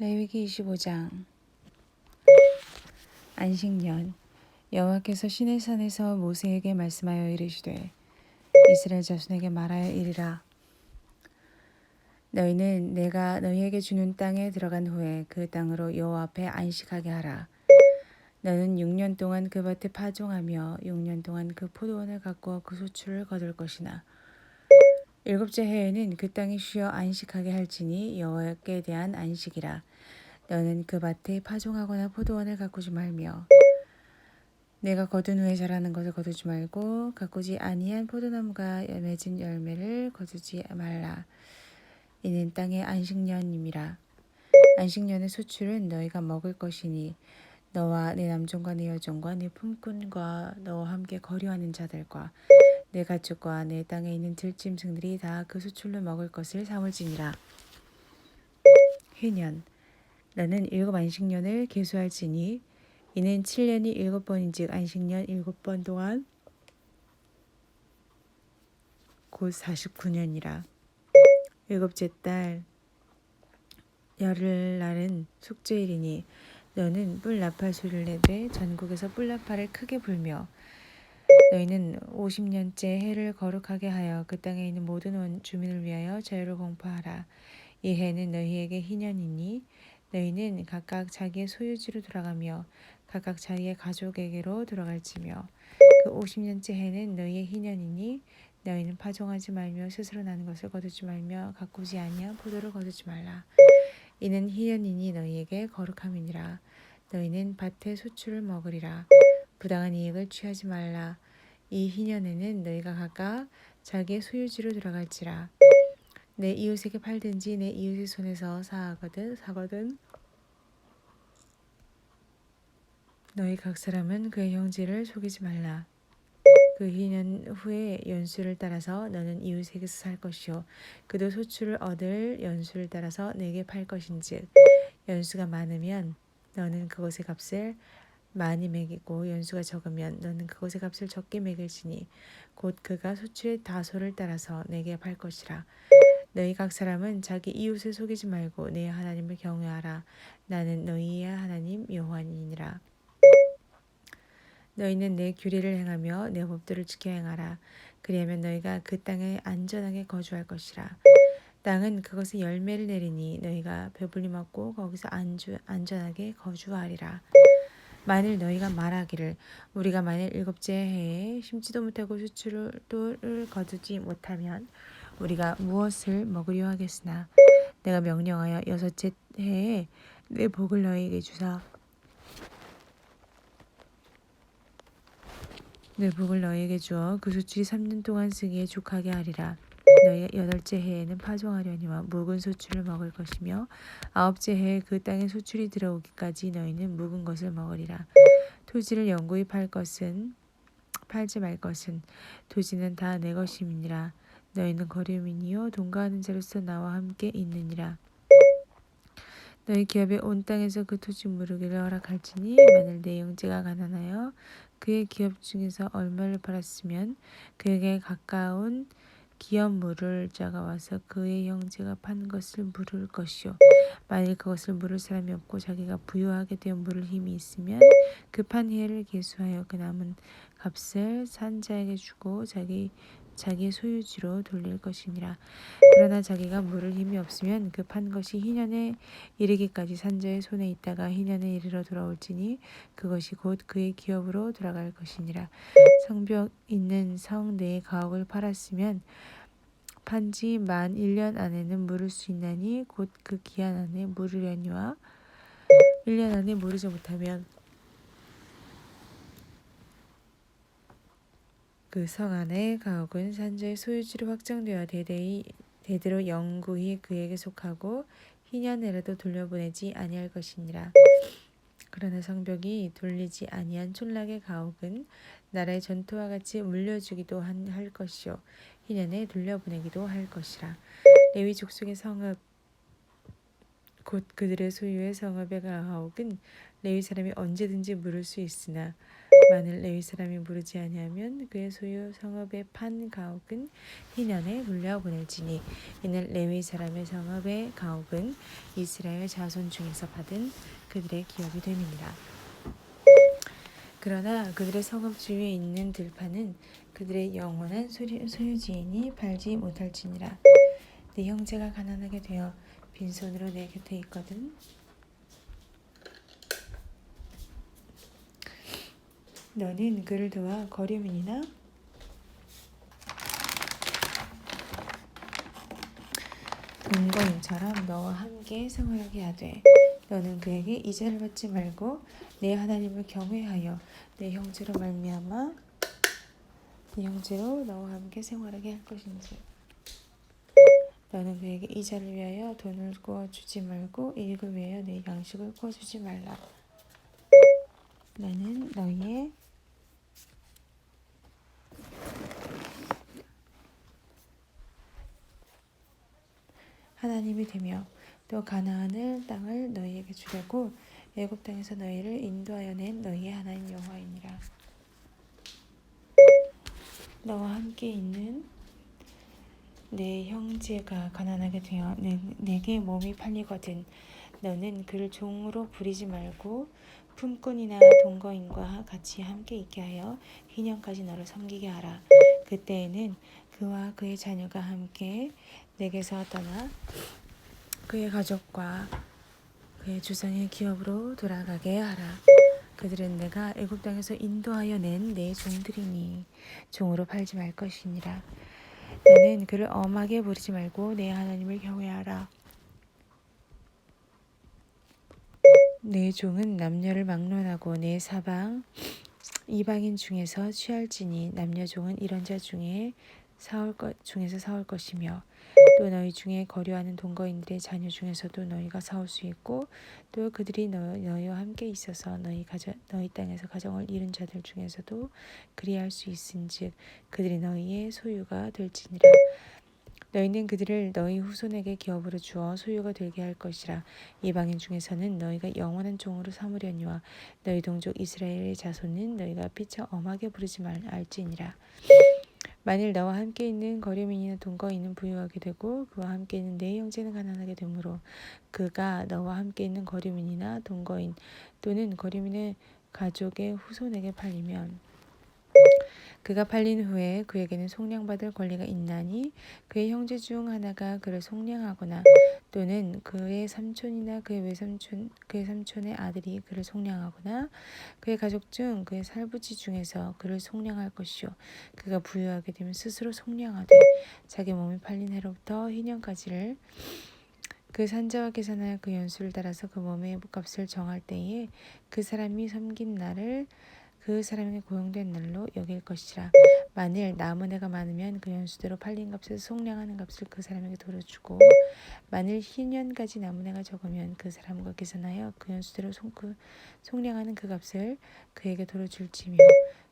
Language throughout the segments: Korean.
레위기 25장. 안식년 여호와께서 시내 산에서 모세에게 말씀하여 이르시되 이스라엘 자손에게 말하여 이르라. 너희는 내가 너희에게 주는 땅에 들어간 후에 그 땅으로 여호와 앞에 안식하게 하라. 너는 6년 동안 그 밭에 파종하며 6년 동안 그 포도원을 가꾸어 그 소출을 거둘 것이나 일곱째 해에는 그 땅이 쉬어 안식하게 할지니 여호와께 대한 안식이라. 너는 그 밭에 파종하거나 포도원을 가꾸지 말며 내가 거둔 후에 자라는 것을 거두지 말고 가꾸지 아니한 포도나무가 맺은 열매를 거두지 말라. 이는 땅의 안식년임이라. 안식년의 수출은 너희가 먹을 것이니 너와 내 남종과 내 여종과 내 품꾼과 너와 함께 거류하는 자들과 내 가축과 내 땅에 있는 들짐승들이 다 그 수출로 먹을 것을 삼을지니라. 해년 나는 일곱 안식년을 계수할지니 이는 7년이 일곱 번인즉 안식년 일곱 번 동안 곧 49년이라. 일곱째 달 열흘 날은 숙제일이니 너는 뿔 나팔 소리를 내되 전국에서 뿔 나팔을 크게 불며 너희는 50년째 해를 거룩하게 하여 그 땅에 있는 모든 원 주민을 위하여 자유를 공포하라. 이 해는 너희에게 희년이니 너희는 각각 자기의 소유지로 돌아가며 각각 자기의 가족에게로 돌아갈지며 그 50년째 해는 너희의 희년이니 너희는 파종하지 말며 스스로 나는 것을 거두지 말며 가꾸지 아니한 포도를 거두지 말라. 이는 희년이니 너희에게 거룩함이니라. 너희는 밭의 소출을 먹으리라. 부당한 이익을 취하지 말라. 이 희년에는 너희가 각각 자기의 소유지로 들어갈지라. 내 이웃에게 팔든지 내 이웃의 손에서 사하거든 사거든 너희 각 사람은 그의 형제를 속이지 말라. 그 희년 후에 연수를 따라서 너는 이웃에게서 살 것이요 그도 소출을 얻을 연수를 따라서 내게 팔 것인즉 연수가 많으면 너는 그것의 값을 많이 매기고 연수가 적으면 너는 그것의 값을 적게 매길지니 곧 그가 소출의 다소를 따라서 내게 팔 것이라. 너희 각 사람은 자기 이웃을 속이지 말고 내 하나님을 경외하라. 나는 너희의 하나님 여호와니니라. 너희는 내 규례를 행하며 내 법도를 지켜 행하라. 그리하면 너희가 그 땅에 안전하게 거주할 것이라. 땅은 그것의 열매를 내리니 너희가 배불리 먹고 거기서 안주, 안전하게 거주하리라 만일 너희가 말하기를 우리가 만일 일곱째 해에 심지도 못하고 수출을 거두지 못하면 우리가 무엇을 먹으려 하겠으나 내가 명령하여 여섯째 해에 내 복을 너희에게 주사 내 복을 너희에게 주어 그 수출이 3년 동안 쓰기에 족하게 하리라. 너희 여덟째 해에는 파종하려니와 묵은 소출을 먹을 것이며 아홉째 해에 그 땅에 소출이 들어오기까지 너희는 묵은 것을 먹으리라. 토지를 영구히 팔 것은 팔지 말 것은 토지는 다 내 것임이니라. 너희는 거류민이요 동거하는 자로서 나와 함께 있느니라. 너희 기업의 온 땅에서 그 토지 무르기를 허락할지니 만일 내 형제가 가난하여 그의 기업 중에서 얼마를 팔았으면 그에게 가까운 기업 물을 자가 와서 그의 형제가 판 것을 물을 것이요. 만일 그것을 물을 사람이 없고 자기가 부유하게 되어 물을 힘이 있으면 그 판 해를 계수하여 그 남은 값을 산자에게 주고 자기 자기 소유지로 돌릴 것이니라. 그러나 자기가 물을 힘이 없으면 그 판 것이 희년에 이르기까지 산자의 손에 있다가 희년에 이르러 돌아올지니 그것이 곧 그의 기업으로 돌아갈 것이니라. 성벽 있는 성 내의 가옥을 팔았으면 판지 만 1년 안에는 물을 수 있나니 곧 그 기한 안에 물으려니와 1년 안에 물으지 못하면 그 성 안에 가옥은 산자의 소유지로 확정되어 대대이 대대로 영구히 그에게 속하고 희년에라도 돌려보내지 아니할 것이니라. 그러나 성벽이 돌리지 아니한 촌락의 가옥은 나라의 전투와 같이 물려주기도 할 것이요 희년에 돌려보내기도 할 것이라. 레위 족속의 성읍 곧 그들의 소유의 성읍의 가옥은 레위 사람이 언제든지 물을 수 있으나 만일 레위 사람이 부르지 아니하면 그의 소유 성읍의 판 가옥은 희년에 물려 보낼지니 이는 레위 사람의 성읍의 가옥은 이스라엘 자손 중에서 받은 그들의 기업이 됨이니라. 그러나 그들의 성읍 주위에 있는 들판은 그들의 영원한 소유- 소유지이니 팔지 못할지니라. 네 형제가 가난하게 되어 빈손으로 내 곁에 있거든. 너는 그를 도와 거류민이나 동거인처럼 너와 함께 생활하게 하되 너는 그에게 이자를 받지 말고 내 하나님을 경외하여 내 형제로 말미암아 네 형제로 너와 함께 생활하게 할 것인지. 너는 그에게 이자를 위하여 돈을 구워 주지 말고 이익을 위하여 내 양식을 구워 주지 말라. 나는 너희의 하나님이 되며 또 가나안을 땅을 너희에게 주려고 애굽 땅에서 너희를 인도하여 낸 너희의 하나님 여호와이니라. 너와 함께 있는 내 형제가 가난하게 되어 내, 내게 몸이 팔리거든 너는 그를 종으로 부리지 말고 품꾼이나 동거인과 같이 함께 있게 하여 희년까지 너를 섬기게 하라. 그때에는 그와 그의 자녀가 함께 내게서 떠나 그의 가족과 그의 주상의 기업으로 돌아가게 하라. 그들은 내가 애굽 땅에서 인도하여 낸 내 종들이니 종으로 팔지 말 것이니라. 너는 그를 엄하게 부리지 말고 내 하나님을 경외하라. 내 종은 남녀를 막론하고 내 사방 이방인 중에서 취할지니 남녀 종은 이런 자 중에 사올 것 중에서 사올 것이며 또 너희 중에 거류하는 동거인들의 자녀 중에서도 너희가 사올 수 있고 또 그들이 너, 너희와 함께 있어서 너희 가정 너희 땅에서 가정을 이룬 자들 중에서도 그리할 수 있은즉 그들이 너희의 소유가 될지니라. 너희는 그들을 너희 후손에게 기업으로 주어 소유가 되게 할 것이라. 이방인 중에서는 너희가 영원한 종으로 삼으려니와 너희 동족 이스라엘의 자손은 너희가 피차 엄하게 부르지 말 알지니라 만일 너와 함께 있는 거류민이나 동거인은 부유하게 되고 그와 함께 있는 내 형제는 가난하게 되므로 그가 너와 함께 있는 거류민이나 동거인 또는 거류민의 가족의 후손에게 팔리면 그가 팔린 후에 그에게는 속량받을 권리가 있나니 그의 형제 중 하나가 그를 속량하거나 또는 그의 삼촌이나 그의 외삼촌 그의 삼촌의 아들이 그를 속량하거나 그의 가족 중 그의 살부지 중에서 그를 속량할 것이요. 그가 부유하게 되면 스스로 속량하되 자기 몸이 팔린 해로부터 희년까지를 그 산자와 계산하여 그 연수를 따라서 그 몸의 값을 정할 때에 그 사람이 섬긴 날을 그 사람에게 고용된 날로 여길 것이라. 만일 남은 해가 많으면 그 연수대로 팔린 값에서 속량하는 값을 그 사람에게 돌려주고 만일 희년까지 남은 해가 적으면 그 사람과 계산하여 그 연수대로 속, 그, 속량하는 그 값을 그에게 돌려줄지며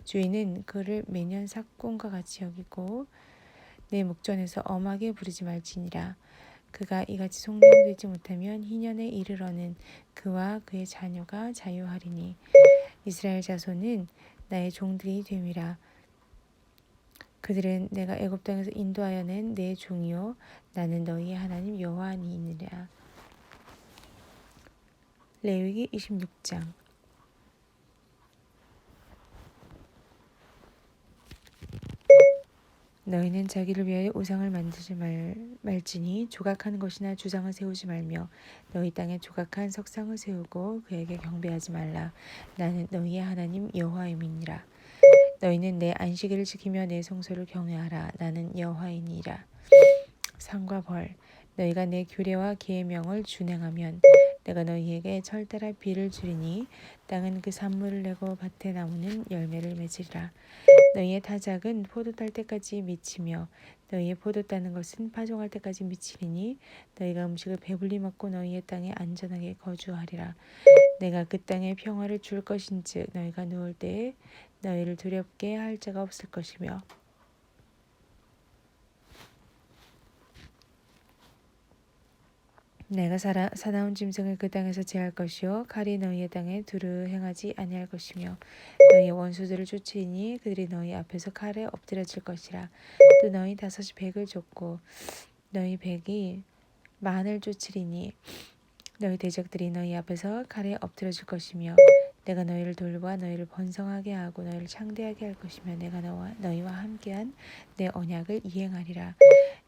주인은 그를 매년 삭공과 같이 여기고 내 목전에서 엄하게 부르지 말지니라. 그가 이같이 속량되지 못하면 희년에 이르러는 그와 그의 자녀가 자유하리니 이스라엘 자손은 나의 종들이 됨이라. 그들은 내가 애굽 땅에서 인도하여 낸 내 종이요 나는 너희의 하나님 여호와니니라. 레위기 26장 너희는 자기를 위하여 우상을 만들지 말, 말지니 조각하는 것이나 주상을 세우지 말며 너희 땅에 조각한 석상을 세우고 그에게 경배하지 말라. 나는 너희의 하나님 여호와임이니라. 너희는 내 안식일을 지키며 내 성소를 경외하라. 나는 여호와이니라. 상과 벌 너희가 내 규례와 계명을 준행하면 내가 너희에게 철따라 비를 주리니 땅은 그 산물을 내고 밭에 나무는 열매를 맺으리라. 너희의 타작은 포도 딸 때까지 미치며 너희의 포도 따는 것은 파종할 때까지 미치리니 너희가 음식을 배불리 먹고 너희의 땅에 안전하게 거주하리라. 내가 그 땅에 평화를 줄 것인즉 너희가 누울 때에 너희를 두렵게 할 자가 없을 것이며 내가 살아, 사나운 짐승을 그 땅에서 제할 것이요. 칼이 너희의 땅에 두루 행하지 아니할 것이며 너희의 원수들을 쫓으니 그들이 너희 앞에서 칼에 엎드려질 것이라. 또 너희 다섯이 백을 쫓고 너희 백이 만을 쫓으리니 너희 대적들이 너희 앞에서 칼에 엎드려질 것이며 내가 너희를 돌보아 너희를 번성하게 하고 너희를 창대하게 할 것이며 내가 너와 너희와 함께한 내 언약을 이행하리라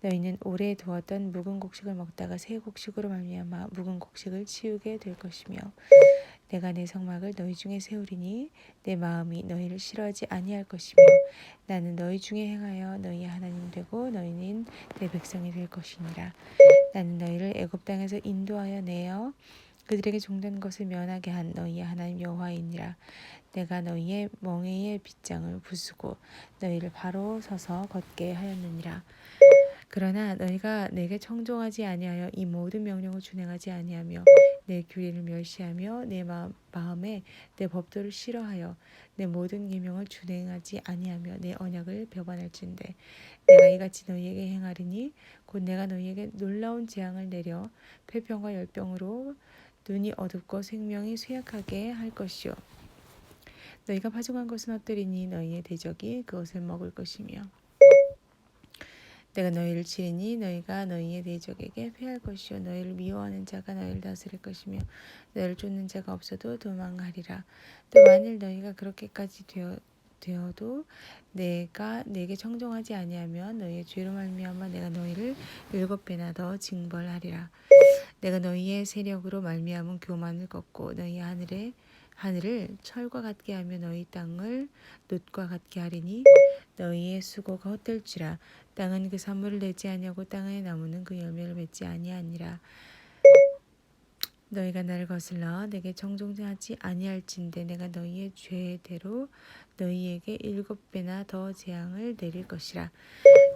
너희는 오래 두었던 묵은 곡식을 먹다가 새 곡식으로 말미암아 묵은 곡식을 치우게 될 것이며 내가 내 성막을 너희 중에 세우리니 내 마음이 너희를 싫어하지 아니할 것이며 나는 너희 중에 행하여 너희의 하나님 되고 너희는 내 백성이 될 것이니라. 나는 너희를 애굽 땅에서 인도하여 내어 그들에게 종된 것을 면하게 한 너희의 하나님 여호와이니라. 내가 너희의 멍에의 빗장을 부수고 너희를 바로 서서 걷게 하였느니라 그러나 너희가 내게 청종하지 아니하여 이 모든 명령을 준행하지 아니하며 내 규례를 멸시하며 내 마음, 마음에 내 법도를 싫어하여 내 모든 계명을 준행하지 아니하며 내 언약을 배반할진대. 내가 이같이 너희에게 행하리니 곧 내가 너희에게 놀라운 재앙을 내려 폐병과 열병으로 눈이 어둡고 생명이 쇠약하게 할 것이요. 너희가 파종한 것은 헛되리니 너희의 대적이 그것을 먹을 것이며 내가 너희를 치리니 너희가 너희의 대적에게 패할 것이요. 너희를 미워하는 자가 너희를 다스릴 것이며 너희를 쫓는 자가 없어도 도망가리라. 또 만일 너희가 그렇게까지 되어 되어도 내가 내게 청정하지 아니하면 너희의 죄로 말미암아 내가 너희를 일곱 배나 더 징벌하리라. 내가 너희의 세력으로 말미암은 교만을 꺾고 너희 하늘에 하늘을 철과 같게 하며 너희 땅을 놋과 같게 하리니 너희의 수고가 헛될지라. 땅은 그 산물을 내지 아니하고 땅의 나무는 그 열매를 맺지 아니하니라. 너희가 나를 거슬러 내게 정종하지 아니할진대 내가 너희의 죄대로 너희에게 일곱 배나 더 재앙을 내릴 것이라.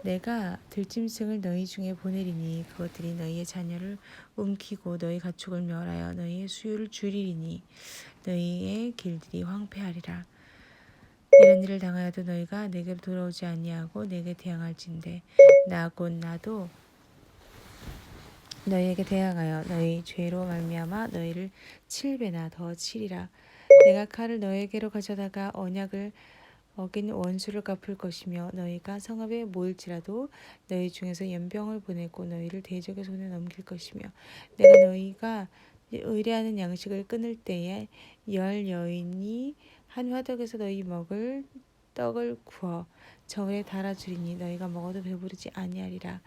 내가 들짐승을 너희 중에 보내리니 그것들이 너희의 자녀를 움키고 너희 가축을 멸하여 너희의 수요를 줄이리니 너희의 길들이 황폐하리라 이런 일을 당하여도 너희가 내게로 돌아오지 아니하고 내게 대항할진대. 나 곧 나도 너희에게 대항하여 너희 죄로 말미암아 너희를 칠배나 더 치리라. 내가 칼을 너희에게로 가져다가 언약을 어긴 원수를 갚을 것이며 너희가 성읍에 모일지라도 너희 중에서 연병을 보내고 너희를 대적의 손에 넘길 것이며 내가 너희가 의뢰하는 양식을 끊을 때에 열 여인이 한 화덕에서 너희 먹을 떡을 구워 저에 달아주리니 너희가 먹어도 배부르지 아니하리라.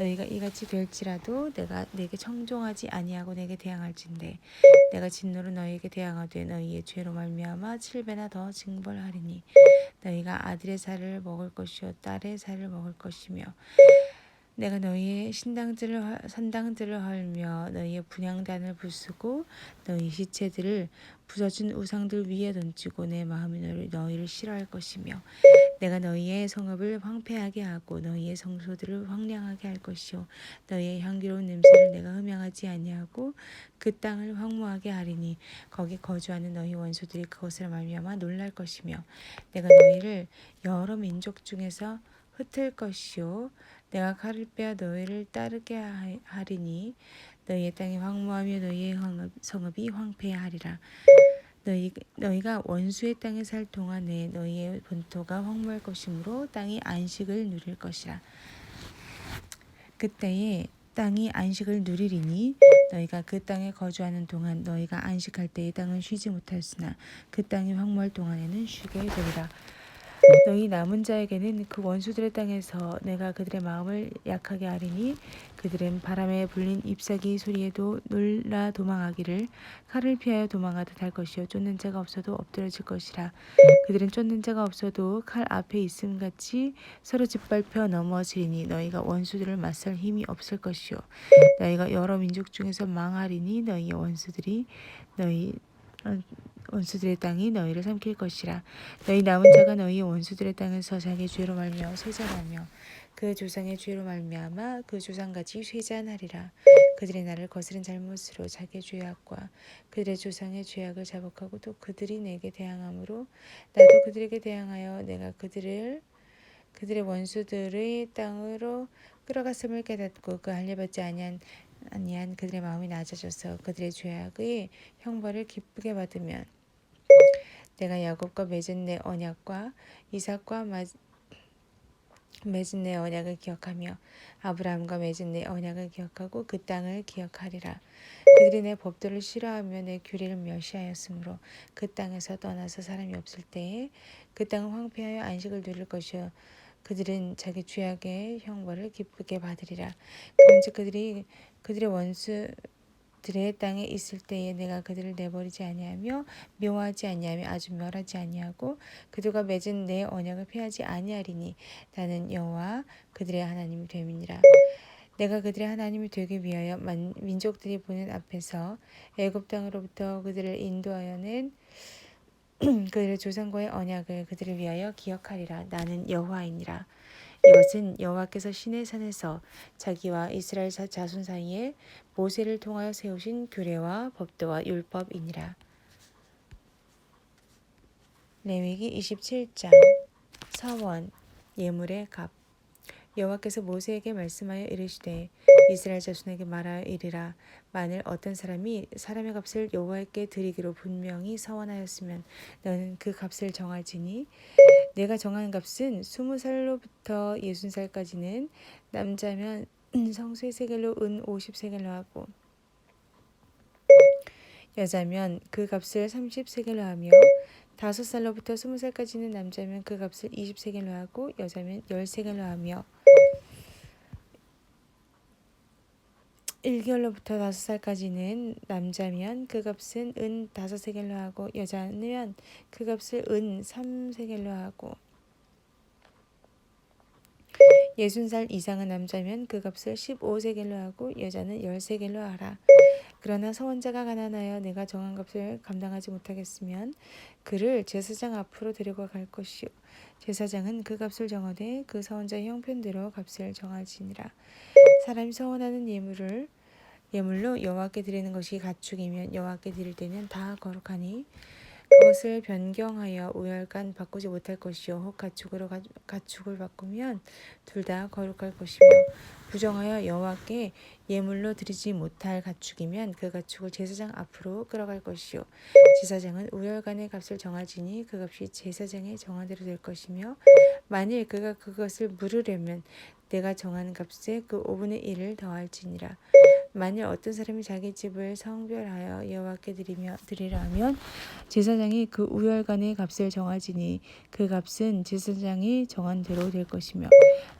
너희가 이같이 될지라도 내가 내게 청종하지 아니하고 내게 대항할진대. 내가 진노로 너희에게 대항하되 너희의 죄로 말미암아 칠배나 더 징벌하리니 너희가 아들의 살을 먹을 것이요 딸의 살을 먹을 것이며 내가 너희의 신당들을 산당들을 헐며 너희의 분양단을 부수고 너희 시체들을 부서진 우상들 위에 던지고 내 마음이 너희를, 너희를 싫어할 것이며 내가 너희의 성읍을 황폐하게 하고 너희의 성소들을 황량하게 할 것이요. 너희의 향기로운 냄새를 내가 흠양하지 아니하고 그 땅을 황무하게 하리니 거기 거주하는 너희 원수들이 그것을 말미암아 놀랄 것이며 내가 너희를 여러 민족 중에서 흩을 것이요 내가 칼을 빼어 너희를 따르게 하리니 너희의 땅이 황무하며 너희의 성읍이 황폐하리라. 너희, 너희가 원수의 땅에 살 동안에 너희의 본토가 황무할 것이므로 땅이 안식을 누릴 것이라. 그때에 땅이 안식을 누리리니 너희가 그 땅에 거주하는 동안 너희가 안식할 때에 땅은 쉬지 못하였으나 그 땅이 황무할 동안에는 쉬게 되리라 너희 남은 자에게는 그 원수들의 땅에서 내가 그들의 마음을 약하게 하리니 그들은 바람에 불린 잎사귀 소리에도 놀라 도망하기를 칼을 피하여 도망하듯 할 것이요. 쫓는 자가 없어도 엎드려질 것이라. 그들은 쫓는 자가 없어도 칼 앞에 있음 같이 서로 짓밟혀 넘어지리니 너희가 원수들을 맞설 힘이 없을 것이요. 너희가 여러 민족 중에서 망하리니 너희의 원수들이 너희 어, 원수들의 땅이 너희를 삼킬 것이라. 너희 남은 자가 너희 원수들의 땅에서 자기 죄로 말며 쇠잔하며 그 조상의 죄로 말미암아 그 조상같이 쇠잔하리라. 그들의 나를 거스른 잘못으로 자기 죄악과 그들의 조상의 죄악을 자복하고 또 그들이 내게 대항함으로 나도 그들에게 대항하여 내가 그들을 그들의 원수들의 땅으로 끌어갔음을 깨닫고 그 할례받지 아니한 아니한 그들의 마음이 낮아져서 그들의 죄악의 형벌을 기쁘게 받으면 내가 야곱과 맺은 내 언약과 이삭과 마- 맺은 내 언약을 기억하며 아브라함과 맺은 내 언약을 기억하고 그 땅을 기억하리라. 그들이 내 법도를 싫어하며 내 규례를 멸시하였으므로 그 땅에서 떠나서 사람이 없을 때에 그 땅은 황폐하여 안식을 누릴 것이요 그들은 자기 죄악의 형벌을 기쁘게 받으리라. 그런즉 그들이 그들의 원수들의 땅에 있을 때에 내가 그들을 내버리지 아니하며 묘하지 아니하며 아주 멸하지 아니하고 그들과 맺은 내 언약을 피하지 아니하리니 나는 여호와 그들의 하나님이 됨이니라. 내가 그들의 하나님이 되기 위하여 만, 민족들이 보는 앞에서 애굽 땅으로부터 그들을 인도하여는 그들의 조상과의 언약을 그들을 위하여 기억하리라. 나는 여호와이니라. 이것은 여호와께서 시내 산에서 자기와 이스라엘 자- 자손 사이에 모세를 통하여 세우신 규례와 법도와 율법이니라. 레위기 27장 서원 예물의 값 여호와께서 모세에게 말씀하여 이르시되 이스라엘 자손에게 말하여 이르라 만일 어떤 사람이 사람의 값을 여호와께 드리기로 분명히 서원하였으면 너는 그 값을 정할지니 내가 정한 값은 스무 살로부터 예순 살까지는 남자면 성수의 세겔로 은 오십 세겔로 하고 여자면 그 값을 삼십 세겔로 하며 다섯 살로부터 스무 살까지는 남자면 그 값을 이십 세겔로 하고 여자면 열 세겔로 하며 일개월로부터 다섯 살까지는 남자면 그 값은 은 다섯 세겔로 하고 여자면 그 값을 은삼 세겔로 하고 예순 살 이상은 남자면 그 값을 십오 세겔로 하고 여자는 열 세겔로 하라. 그러나 서원자가 가난하여 내가 정한 값을 감당하지 못하겠으면 그를 제사장 앞으로 데리고 갈 것이요 제사장은 그 값을 정하되 그 서원자의 형편대로 값을 정할지니라. 사람이 서원하는 예물을 예물로 여호와께 드리는 것이 가축이면 여호와께 드릴 때는 다 거룩하니 그것을 변경하여 우열간 바꾸지 못할 것이요. 혹 가축으로 가, 가축을 바꾸면 둘 다 거룩할 것이며 부정하여 여호와께 예물로 드리지 못할 가축이면 그 가축을 제사장 앞으로 끌어갈 것이요. 제사장은 우열간의 값을 정하지니 그 값이 제사장의 정한 대로 될 것이며 만일 그가 그것을 물으려면 내가 정한 값에 그 5분의 1을 더할지니라 만일 어떤 사람이 자기 집을 성별하여 여호와께 드리며 드리라 하면 제사장이 그 우열간의 값을 정하지니 그 값은 제사장이 정한 대로 될 것이며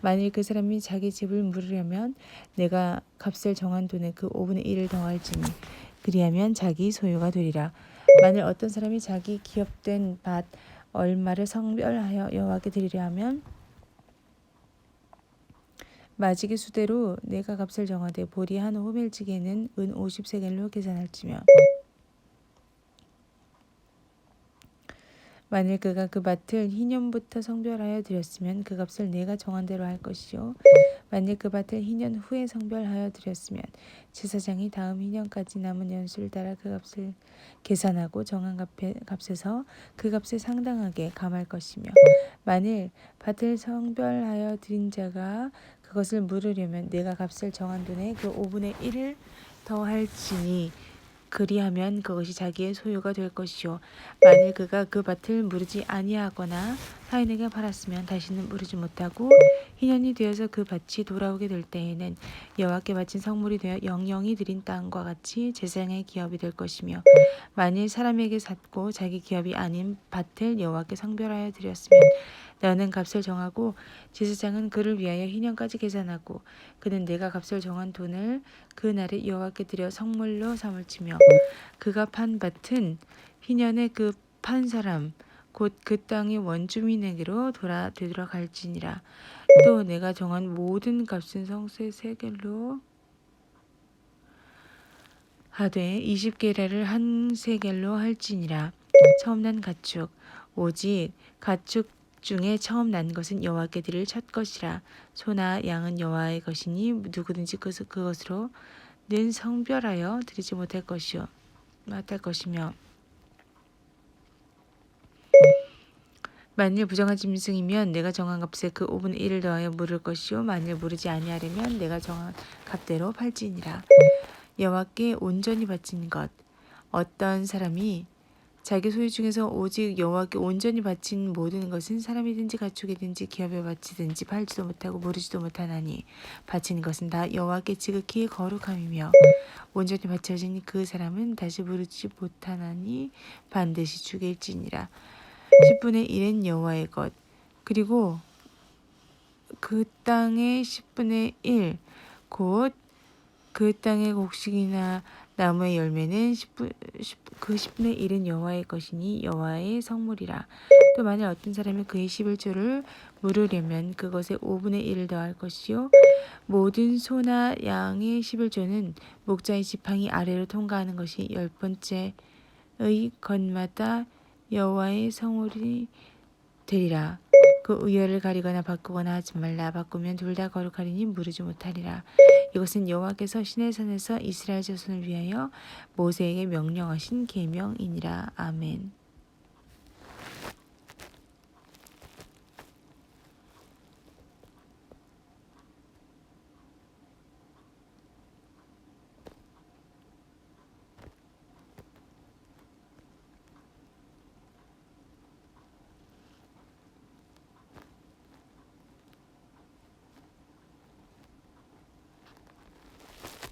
만일 그 사람이 자기 집을 물으려면 내가 값을 정한 돈에 그 5분의 1을 더할지니 그리하면 자기 소유가 되리라. 만일 어떤 사람이 자기 기업된 밭 얼마를 성별하여 여호와께 드리려 하면 마지기 수대로 내가 값을 정하되 보리 한 호멜지게는 은 50세겔로 계산할지며. 만일 그가 그 밭을 희년부터 성별하여 드렸으면 그 값을 내가 정한 대로 할 것이요. 만일 그 밭을 희년 후에 성별하여 드렸으면 제사장이 다음 희년까지 남은 연수를 따라 그 값을 계산하고 정한 값에, 값에서 그 값에 상당하게 감할 것이며. 만일 밭을 성별하여 드린 자가 그것을 물으려면 내가 값을 정한 돈에 그 5분의 1을 더할지니 그리하면 그것이 자기의 소유가 될 것이요. 만일 그가 그 밭을 무르지 아니하거나 타인에게 팔았으면 다시는 무르지 못하고 희년이 되어서 그 밭이 돌아오게 될 때에는 여호와께 바친 성물이 되어 영영이 드린 땅과 같이 제사장의 기업이 될 것이며 만일 사람에게 샀고 자기 기업이 아닌 밭을 여호와께 성별하여 드렸으면 너는 값을 정하고 제사장은 그를 위하여 희년까지 계산하고 그는 내가 값을 정한 돈을 그 날에 여호와께 드려 성물로 삼을지며 그가 판 밭은 희년에 그 판 사람 곧 그 땅의 원주민에게로 돌아 되돌아갈지니라. 또 내가 정한 모든 값은 성수의 세겔로 하되 20게라를 한 세겔로 할지니라. 처음 난 가축 오직 가축 중에 처음 난 것은 여호와께 드릴 첫 것이라. 소나 양은 여호와의 것이니 누구든지 그- 그것으로 는 성별하여 드리지 못할 것이요 못할 것이며. 만일 부정한 짐승이면 내가 정한 값에 그 5분의 1을 더하여 물을 것이요 만일 물으지 아니하려면 내가 정한 값대로 팔지니라. 여호와께 온전히 바친 것. 어떤 사람이 자기 소유 중에서 오직 여호와께 온전히 바친 모든 것은 사람이든지 가축이든지 기업에 바치든지 팔지도 못하고 모르지도 못하나니 바친 것은 다 여호와께 지극히 거룩함이며 온전히 바쳐진 그 사람은 다시 부르지 못하나니 반드시 죽일지니라. 10분의 1은 여호와의 것. 그리고 그 땅의 10분의 1 곧 그 땅의 곡식이나 나무의 열매는 10분, 10, 그 10분의 1은 여호와의 것이니 여호와의 성물이라. 또 만일 어떤 사람이 그의 11조를 물으려면 그것에 5분의 1을 더할 것이요 모든 소나 양의 11조는 목자의 지팡이 아래로 통과하는 것이 열 번째의 것마다 여호와의 성물이 되리라. 그 의열을 가리거나 바꾸거나 하지 말라. 바꾸면 둘 다 거룩하리니 무르지 못하리라. 이것은 여호와께서 시내산에서 이스라엘 자손을 위하여 모세에게 명령하신 계명이니라. 아멘.